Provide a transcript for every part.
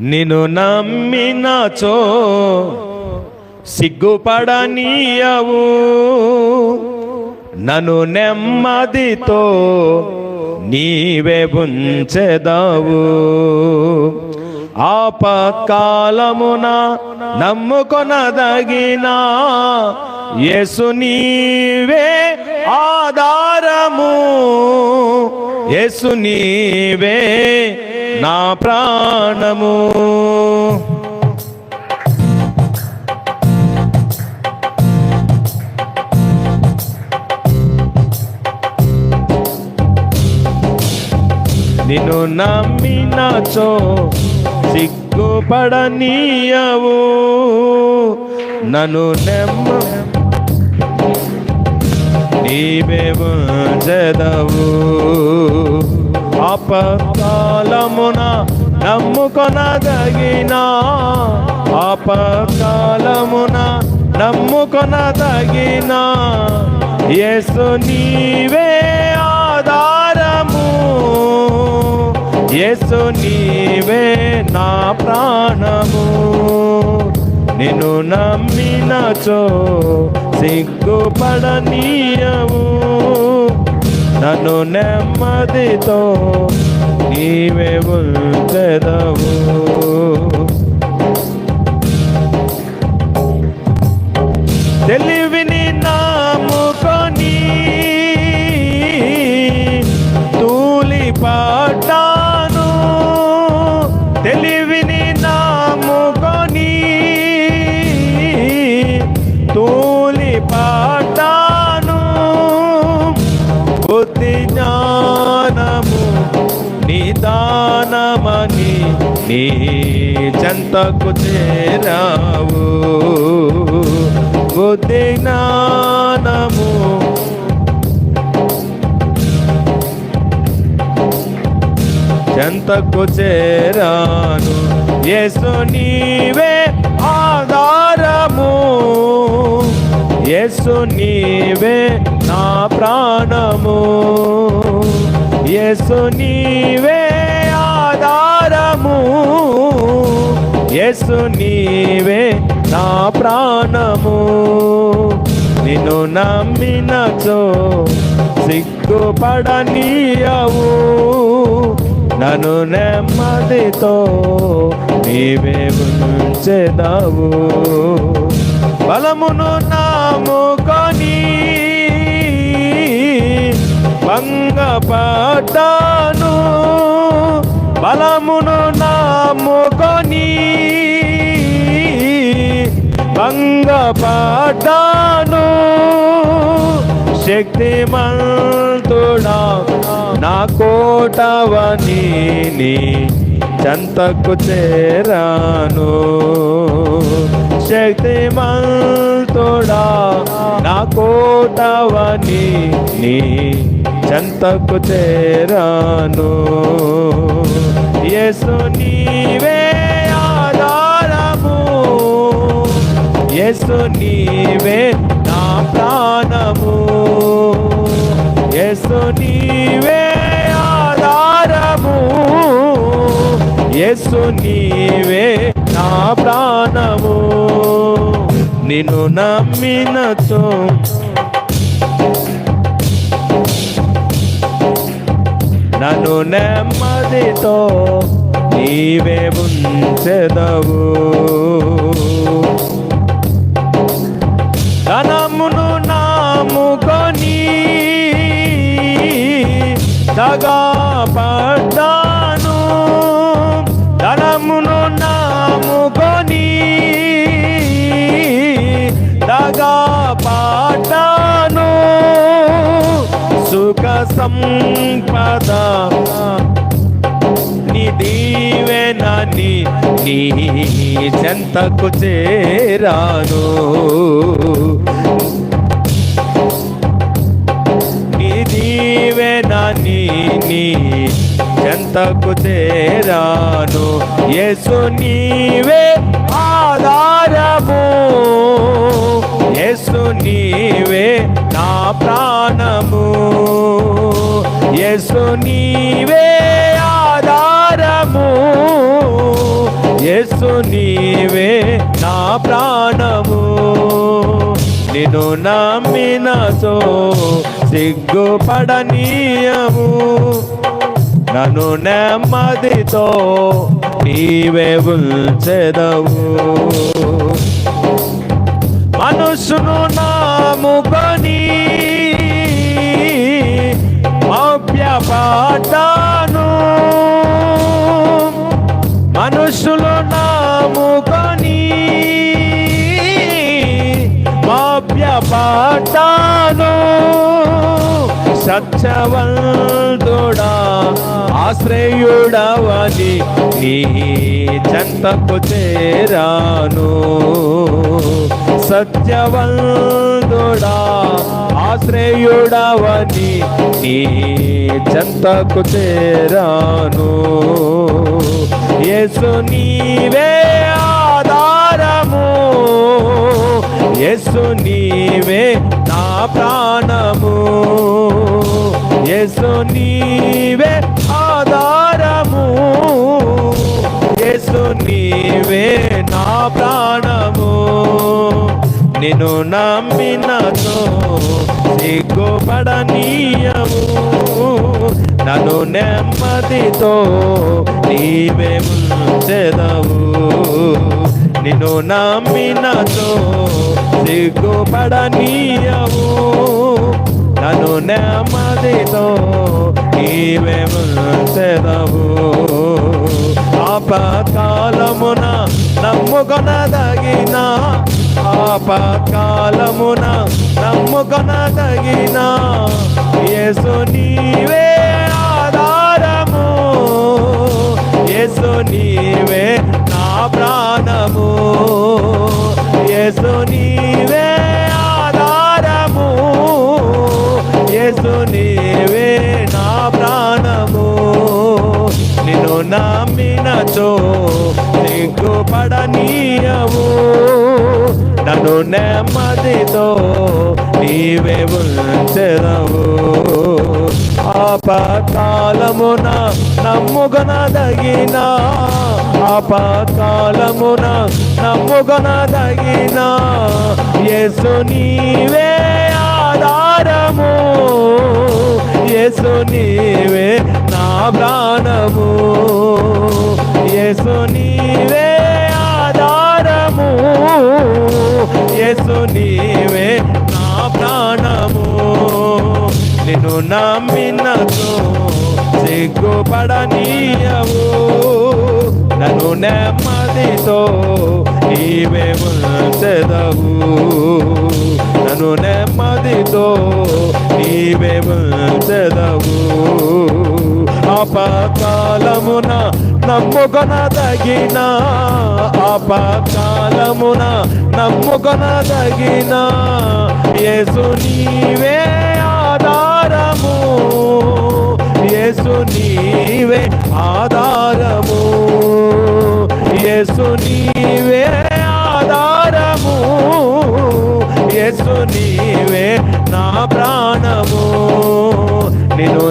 నిన్ను నమ్మినచో సిగ్గుపడనీయవు. నన్ను నెమ్మదితో నీవే ఉంచెదవు. ఆపకాలమున నమ్ముకొనదగిన యేసు నీవే ఆధారము. యేసు నీవే నా ప్రాణము. నిన్ను నమ్మినచో సిగ్గుపడనీయవు. నన్ను నెమ్మ నీవే ఉంచెదవు అపకాలమున నమ్ముకొనదగిన అపకాలమున నమ్ముకొనదగిన యేసు నీవే ఆధారము. యేసు నీవే నా ప్రాణము. నిన్ను నమ్మినచో సిగ్గుపడనీయవు. నన్ను నెమ్మదితో నీవే ఉంచెదవు. నీ చెంతకు చేరావు. బుద్ధి జ్ఞానము. చెంతకు చేరాను. యేసు నీవే ఆధారము. యేసు నీవే నా ప్రాణము. యేసు నీవే యేసు నీవే నా ప్రాణము. నిన్ను నమ్మినచో సిగ్గుపడనీయవు. నన్ను నెమ్మదితో నీవే ఉంచెదవు. బలమును నాముకొని భంగపడ్డాను. బలమును నాముకొని భంగపడ్డాను శక్తిమంతుడా నా కోటవని నీ చెంతకు చేరాను. శక్తిమంతుడా నా కోటవని నీ చెంతకు చేరాను. యేసు నీవే ఆధారము. యేసు నీవే నా ప్రాణము. యేసు నీవే ఆధారము. యేసు నీవే నా ప్రాణము. నిన్ను నమ్మినచో నన్ను నెమ్మదితో నీవే ఉంచెదవు. ధనమును నాముకొని దగా పడ్డాను ధనమును నాముకొని దగా పడ్డాను సుఖ సం నీ చెంతకు చేరాను. నీ దీవెనని నీ చెంతకు చేరాను. యేసు నీవే ఆధారము. యేసు నీవే నా ప్రాణము. యేసు నీవే యేసు నీవే నా ప్రాణము. నిన్ను నమ్మిన సో సిగ్గుపడనీయము. నన్ను నెమ్మదితో నీవే ఉంచెదవు. మనుషును నా సత్యవంతుడా ఆశ్రయుడవని నీ చెంతకు చేరాను. సత్యవంతుడా ఆశ్రయుడవని నీ చెంతకు చేరాను. యేసు నీవే ఆధారము యేసు నీవే నా ప్రాణము. యేసు నీవే ఆధారము. యేసు నీవే నా ప్రాణము. నిన్ను నమ్మినతో సిగ్గుపడనీయము. నన్ను నెమ్మదితో నీవే ముంచెదవు. నిన్ను నమ్మినతో సిగ్గుపడనీయము. నన్ను నెమ్మదితో నీవే చెదవు ఆపకాలమున నమ్ముకొనదగిన ఆపకాలమున నమ్ముకొనదగిన యేసు సిగ్గుపడనీయవు నన్ను నెమ్మదితో నీవే ఉంచెదవు. ఆపకాలమున నమ్ముగనదగిన ఆపకాలమున నమ్ముగనదగిన యేసు నీవే ఆధారము. యేసు నీవే నా ప్రాణము. యేసు నీవే యేసు నీవే నా ప్రాణము. నిన్ను నమ్మినతో సిగ్గుపడనీయవు. నన్ను నెమ్మదితో నీవే ఉంచెదవు. నన్ను నెమ్మదితో నీవే ఉంచెదవు. అపకాలమున నమ్ముకొనదగిన అపకాలమున నమ్ముకొనదగిన యేసు నీవే ఆధారము. యేసు నీవే ఆధారము. యేసు నీ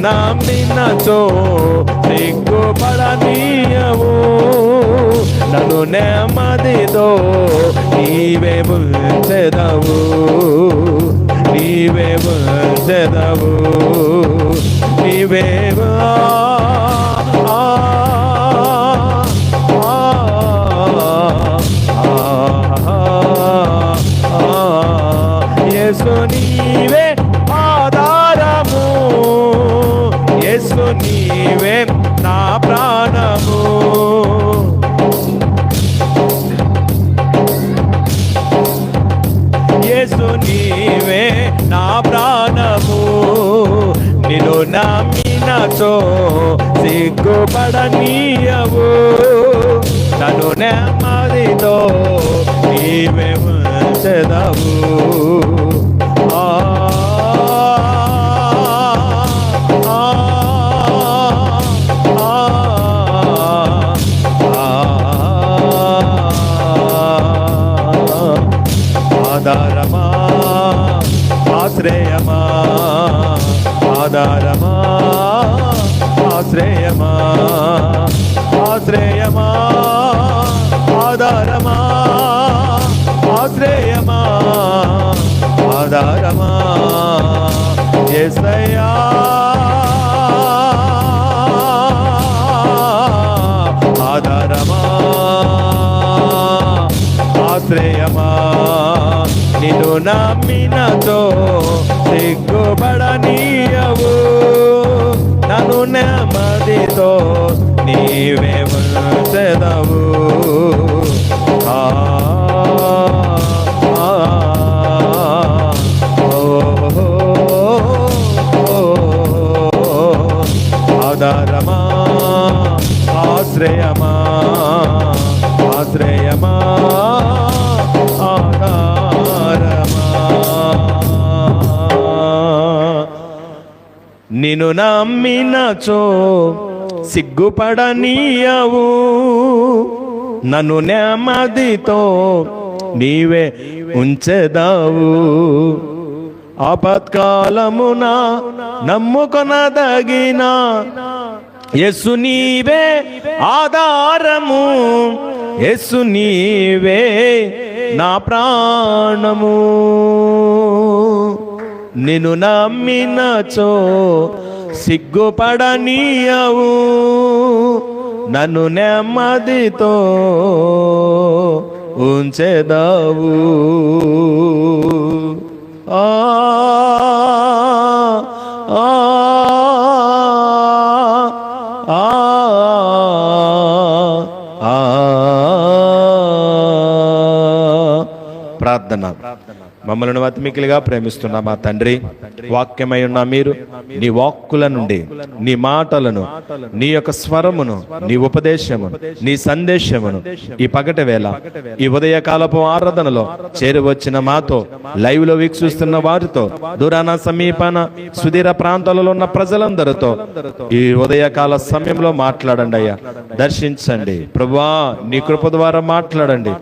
నిన్ను నమ్మినచో సిగ్గుపడనీయవు నన్ను నెమ్మదితో నీవే ముంచెదవు. నీవే ముంచెదవు. నీవే ఆశ్రయమా? ఆధారమా? ఆశ్రయమా? ఆధారమా? ఎసయా నమ్మినతో సిగ్గుపడనీయవు. నన్ను నెమ్మదితో నీవే నిన్ను నమ్మినచో సిగ్గుపడనీయవు. నన్ను నెమ్మదితో నీవే ఉంచెదావు. ఆపత్కాలమున నమ్ముకొనదగిన యేసు నీవే ఆధారము. యేసు నీవే నా ప్రాణము. నిన్ను నమ్మినచో సిగ్గుపడనీయవు. నన్ను నెమ్మదితో ఉంచెదావు. ఆ ఆ, ఆ, ప్రార్థన. మమ్మలను అతిమికిలిగా ప్రేమిస్తున్న మా తండ్రి వాక్యమై ఉన్న మీరు నీ వాక్కుల నుండి నీ మాటలను నీ యొక్క స్వరమును నీ ఉపదేశమును నీ సందేశమును ఈ పగటి వేళ ఈ ఉదయకాలపు ఆరాధనలో చేరువచ్చిన మాతో లైవ్లో వీక్షిస్తున్న వారితో దూరాన సమీపాన సుదీర ప్రాంతాలలో ఉన్న ప్రజలందరితో ఈ ఉదయకాల సమయంలో మాట్లాడండి అయ్యా. దర్శించండి. ప్రభా నీ కృప ద్వారా మాట్లాడండి.